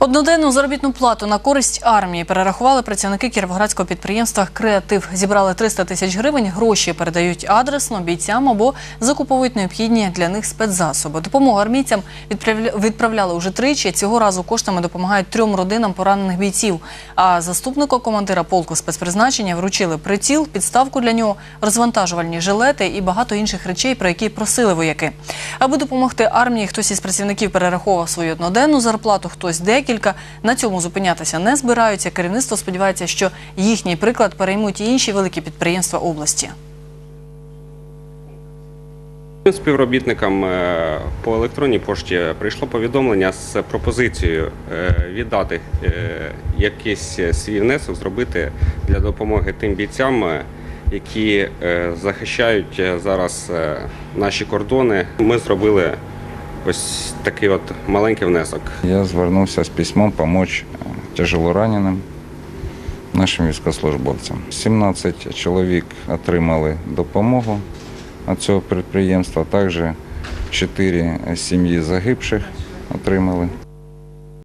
Одноденну заробітну плату на користь армії перерахували працівники кіровоградського підприємства Креатив. Зібрали 300 тисяч гривень. Гроші передають адресно бійцям або закуповують необхідні для них спецзасоби. Допомогу армійцям відправля- відправляли уже тричі. Цього разу коштами допомагають трьом родинам поранених бійців. А заступнику командира полку спецпризначення вручили приціл, підставку для нього, розвантажувальні жилети і багато інших речей, про які просили вояки. Аби допомогти армії, хтось із працівників перераховував свою одноденну зарплату, хтось декілька. На цьому зупинятися не збираються. Керівництво сподівається, що їхній приклад переймуть і інші великі підприємства області. Співробітникам е, по електронній пошті прийшло повідомлення з пропозицією е, віддати е, якийсь свій внесок, зробити для допомоги тим бійцям, які захищають зараз наші кордони. Ми зробили ось такий от маленький внесок. Я звернувся з письмом допомогти тяжелораненим нашим військовослужбовцям. 17 чоловік отримали допомогу від цього підприємства, також 4 сім'ї загибших отримали.